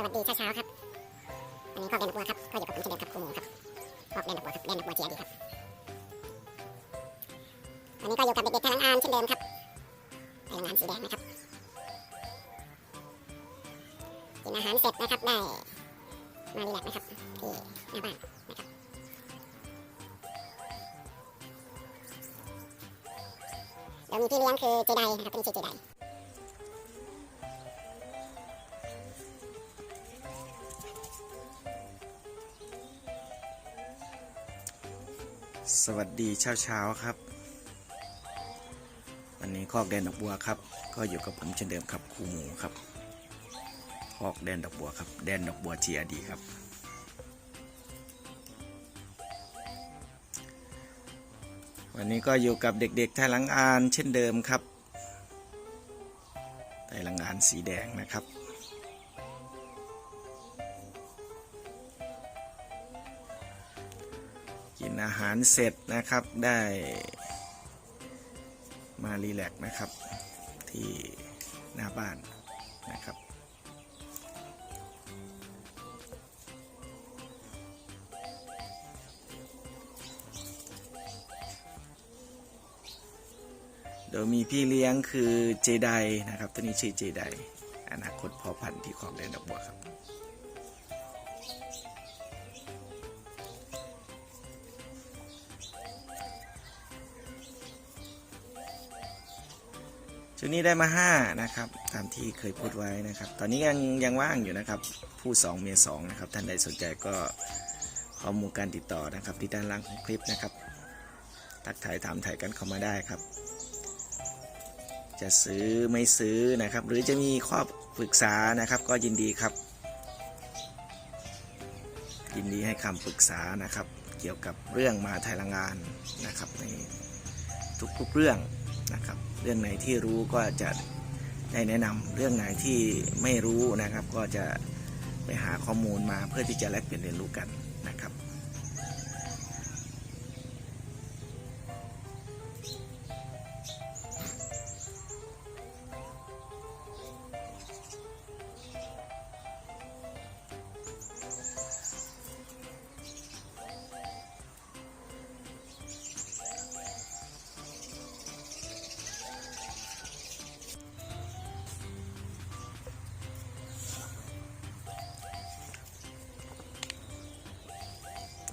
สวัสดีเช้าๆครับวันนี้ก็เรียนดอกบัวครับ ก็อยู่กับผมเช่นเดิมครับครูหมูครับออกเรียนดอกบัวครับเรียนดอกบัวเจียดีครับวันนี้ก็อยู่กับเด็กๆทางอ่านเช่นเดิมครับพลังงานสีแดงนะครับกินอาหารเสร็จนะครับได้มารีแลกนะครับที่หน้าบ้านนะครับเดี๋ยวมีพี่เลี้ยงคือเจไดนะครับเป็นชื่อเจได สวัสดีเช้าเช้าครับ วันนี้คอกแดนดอกบัวครับ ก็อยู่กับผมเช่นเดิมครับครูหมูครับคอกแดนดอกบัวครับแดนดอกบัวจีอดีครับ วันนี้ก็อยู่กับเด็กๆไทยหลังอานเช่นเดิมครับไทยหลังอานสีแดงนะครับ หารเสร็จนะครับได้มารีแลกนะครับ ที่หน้าบ้านนะครับ โดยมีพี่เลี้ยงคือเจไดนะครับตัวนี้ชื่อเจไดอนาคตพอพันธุ์ที่ของแดนดอกบัวครับ ชุดนี้ได้มาห้านะครับ ตามที่เคยพูดไว้นะครับ ตอนนี้ยังยังว่างอยู่นะครับ ผู้สองเมียสองนะครับ ท่านใดสนใจก็ข้อมูลการติดต่อนะครับ ที่ด้านล่างของคลิปนะครับ ทักถ่ายถามถ่ายกันเข้ามาได้ครับ จะซื้อไม่ซื้อนะครับ หรือจะมีข้อปรึกษานะครับ ก็ยินดีครับ ยินดีให้คำปรึกษานะครับ เกี่ยวกับเรื่องมาไทยละงานนะครับในทุกๆเรื่อง นะครับ เรื่องไหนที่รู้ก็จะได้แนะนำเรื่องไหนที่ไม่รู้นะครับ ก็จะไปหาข้อมูลมาเพื่อที่จะแลกเปลี่ยนเรียนรู้กัน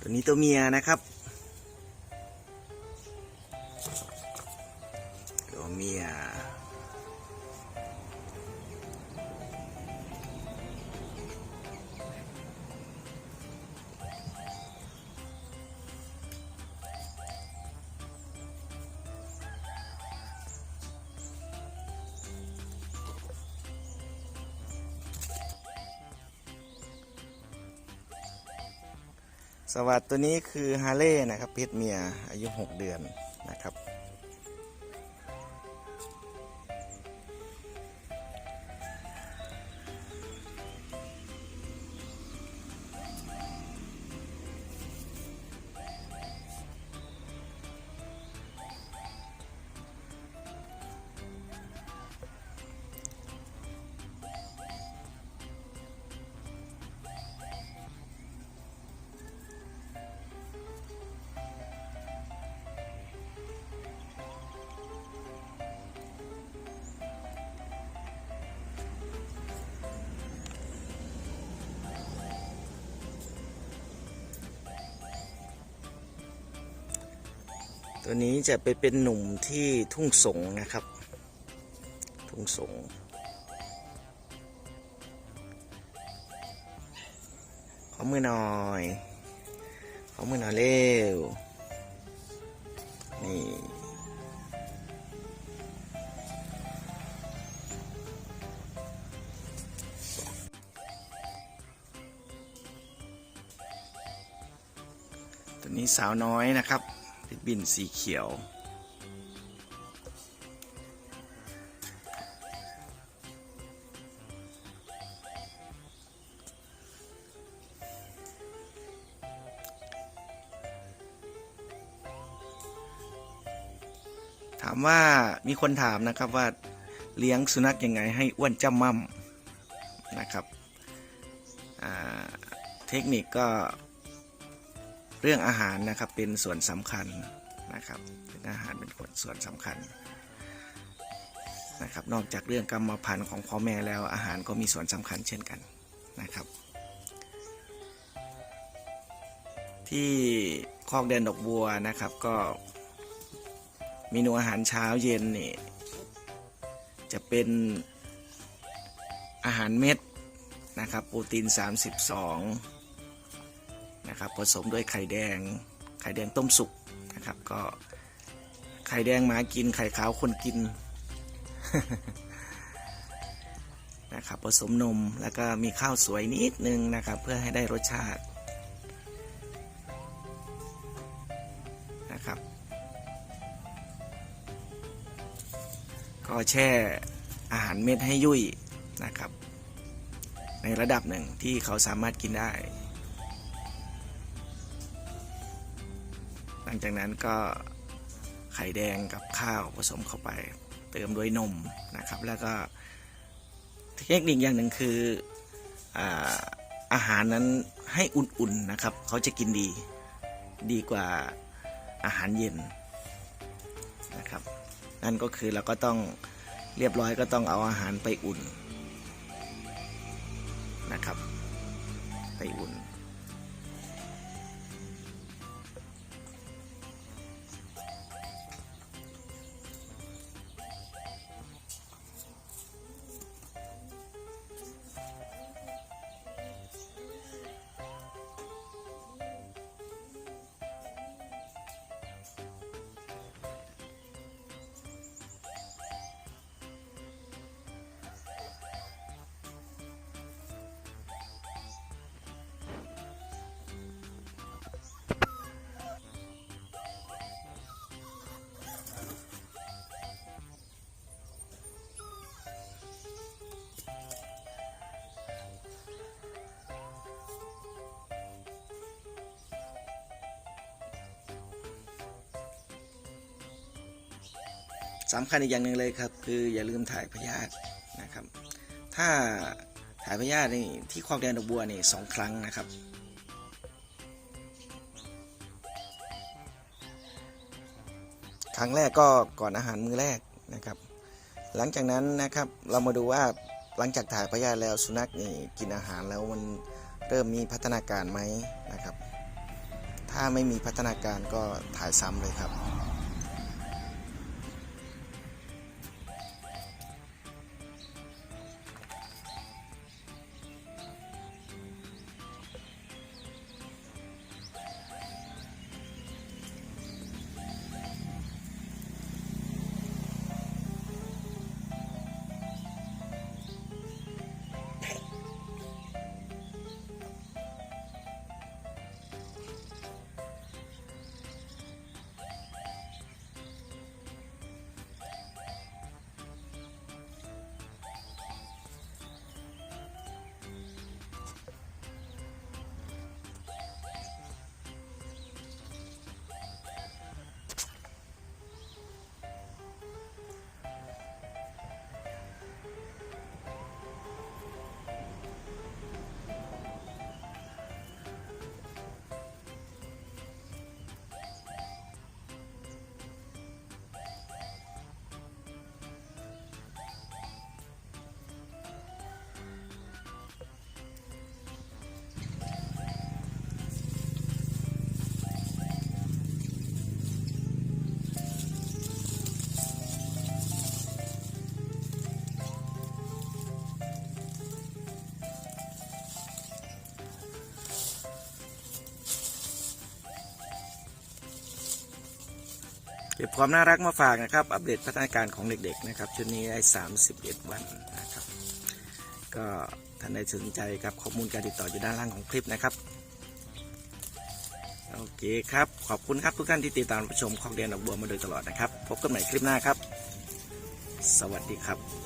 ตัวนี้ตัวเมียนะครับ สวัสดตัวนี้คือฮาเล่นะครับเพศเมียอายุ 6 เดือนนะครับ ตัวนี้จะไปเป็นหนุ่มที่ทุ่งสงนะครับ ทุ่งสงขอมือหน่อยขอมือหน่อยเร็ว นี่ตัวนี้สาวน้อยนะครับ บินสีเขียว ถามว่ามีคนถามนะครับว่าเลี้ยงสุนัขยังไงให้อ้วนจ้ำม่ำนะครับเทคนิคก็ เรื่องอาหารนะครับเป็นส่วนสำคัญนะครับเรื่องอาหารเป็นส่วนสำคัญนะครับนอกจากเรื่องกรรมพันธุ์ของพ่อแม่แล้วอาหารก็มีส่วนสำคัญเช่นกันนะครับ ที่คอกแดนดอกบัวนะครับก็เมนูอาหารเช้าเย็นนี่จะเป็นอาหารเม็ดนะครับโปรตีน 32 นะครับ ผสมด้วยไข่แดง ไข่แดงต้มสุกนะครับ ก็ไข่แดงหมากิน ไข่ขาวคนกินนะครับ ผสมนมแล้วก็มีข้าวสวยนิดนึงนะครับ เพื่อให้ได้รสชาตินะครับ ก็แช่อาหารเม็ดให้ยุ่ยนะครับ ในระดับหนึ่งที่เขาสามารถกินได้ งจากนั้นก็ไข่แดงกับข้าวผสมเข้าไป เติมด้วยนมนะครับ แล้วก็เทคนิคอย่างหนึ่งคืออาอาหารนั้นให้อุ่นๆนะครับ เขาจะกินดีดีกว่าอาหารเย็นนะครับ นั่นก็คือเราก็ต้องเรียบร้อยก็ต้องเอาอาหารไปอุ่น สำคัญอีกอย่างหนึ่งเลยครับ คืออย่าลืมถ่ายพยาธินะครับ ถ้าถ่ายพยาธินี่ที่คอกแดนดอกบัวนี่สองครั้งนะครับครั้งแรกก็ก่อนอาหารมื้อแรกนะครับ หลังจากนั้นนะครับเรามาดูว่าหลังจากถ่ายพยาธิแล้วสุนัขนี่กินอาหารแล้วมันเริ่มมีพัฒนาการไหมนะครับ ถ้าไม่มีพัฒนาการก็ถ่ายซ้ำเลยครับ ก็บความน่ารักมาฝากนะครับ อัปเดตพัฒนาการของเด็กๆนะครับชุดนี้ได้ 31 วันนะครับ ก็ท่านใดสนใจครับข้อมูลการติดต่ออยู่ด้านล่างของคลิปนะครับ โอเคครับ ขอบคุณครับทุกท่านที่ติดตามรับชมของเรียนดอกบัวมาโดยตลอดนะครับ พบกันใหม่คลิปหน้าครับ สวัสดีครับ